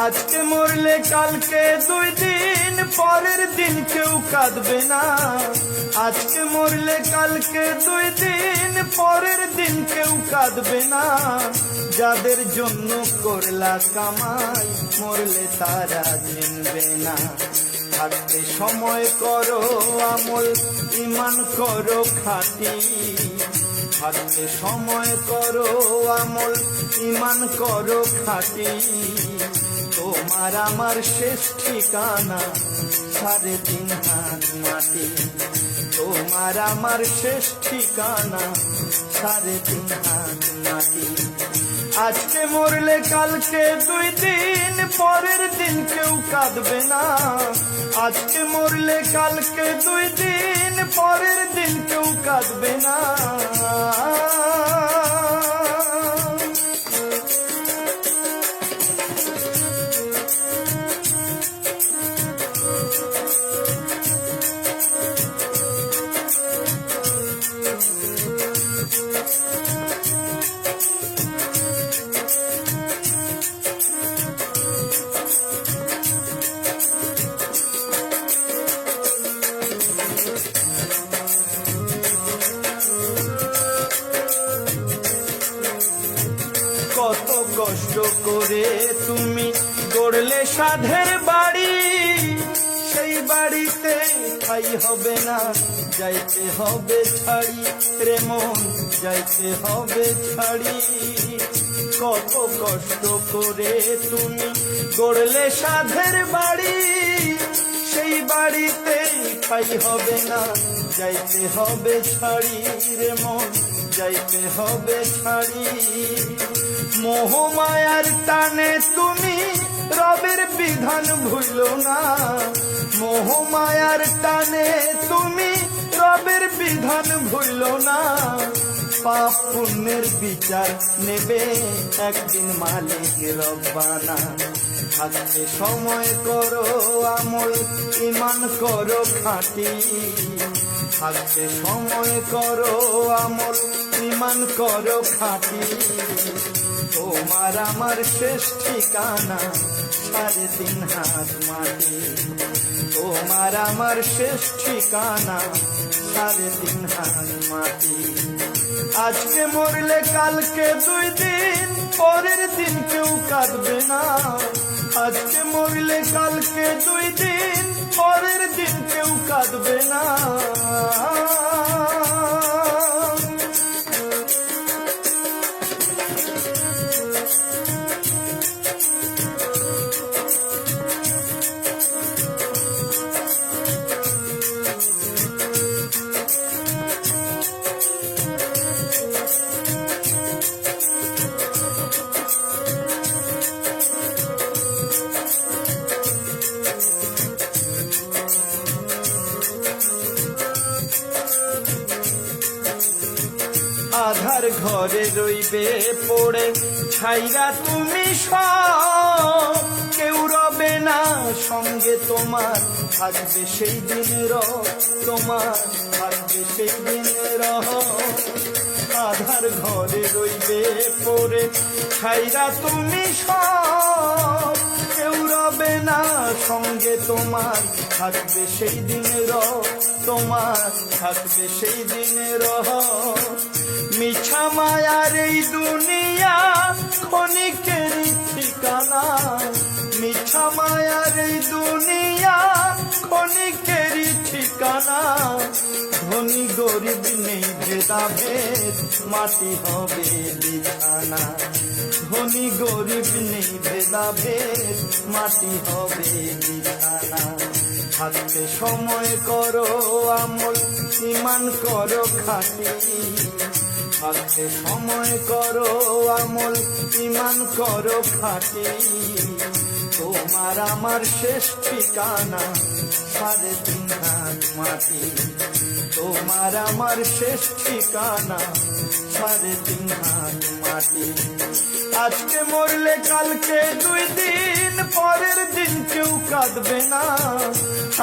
আজকে মরলে কালকে দুই দিন, পরের দিন কেউ কাঁদবে না। আজকে মরলে কালকে দুই দিন, পরের দিন কেউ কাঁদবে না। যাদের জন্য করলা কামাই, মরলে তারা চিনবে না। থাকতে সময় করো আমল ইমান করো খাটি। থাকতে সময় করো, আমল ইমান করো খাটি। তোমার আমার শেষ ঠিকানা সাড়ে তিন হাত মাটি। তোমার আমার শেষ ঠিকানা সাড়ে তিন হাত মাটি। আজকে মরলে কালকে দুই দিন, পরের দিন কেউ কাঁদবে না। আজকে মরলে কালকে দুই দিন পরের দিন কেউ কাঁদবে না। কত কষ্ট করে তুমি গড়লে সাধের বাড়ি। সেই বাড়িতে ঠাই হবে না, যাইতে হবে ছাড়ি। প্রেম যাইতে হবে ছাড়ি। কত কষ্ট করে তুমি গড়লে সাধের বাড়ি। সেই বাড়িতে ঠাই হবে না, যাইতে হবে ছাড়ি। রে মন, যাইতে হবে ছাড়ি। মোহমায়ার টানে তুমি, রবের বিধান ভুল না। মোহমায়ার টানে তুমি, রবের বিধান ভুল না। পাপ পুণ্যের বিচার নেবে একদিন মালিক রব্বানা। থাকতে সময় করো, আমল ইমান করো খাঁটি। থাকতে সময় করো, আমল ইমান করো খাঁটি। তোমার আমার শেষ ঠিকানা, সাড়ে তিন হাত মাটি। তোমার আমার শেষ ঠিকানা, সাড়ে তিন হাত মাটি। আজকে মরলে কালকে দুই দিন, পরের দিন কেউ কাঁদবে না। আজকে মরলে কালকে দুই দিন, পরের দিন কেউ কাঁদবে না। আধার ঘরে রইবে পড়ে, ছাইরা তুমি সব। কেউ রবে না, সঙ্গে তোমার থাকবে সেই দিন রহ তোমার থাকবে সেই দিন রহ আধার ঘরে রইবে পড়ে। ছাইরা তুমি সব, কেউ রবে না, সঙ্গে তোমার থাকবে সেই দিন রহ তোমার থাকবে সেই দিন রহ মিছা মায়ার এই দুনিয়া ক্ষণিকের ঠিকানা মিছা মায়ার এই দুনিয়া ধনী গরিব নেই ভেদাভেদ, মাটি হবে বিছানা ধনী গরিব নেই ভেদাভেদ, মাটি হবে বিছানা থাকতে সময় করো, আমল, ইমান করো খাটি। থাকতে সময় করো, আমল, ইমান করো খাটি। তোমার আমার শেষ ঠিকানা। সাড়ে তিন হাত মাটি। তোমার আমার শেষ ঠিকানা। সাড়ে তিন হাত মাটি। আজকে মরলে কালকে দুই দিন, পরের দিন কেউ কাঁদবে না।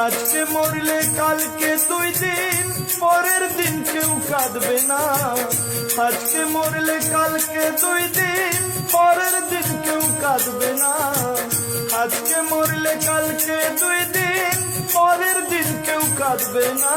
আজকে মরলে কালকে দুই দিন, পরের দিন কেউ কাঁদবে না। আজকে মরলে কালকে দুই দিন, পরের দিন কেউ কাঁদবে না। মরলে দুই দিন পরের দিন কেউ কাঁদবে না।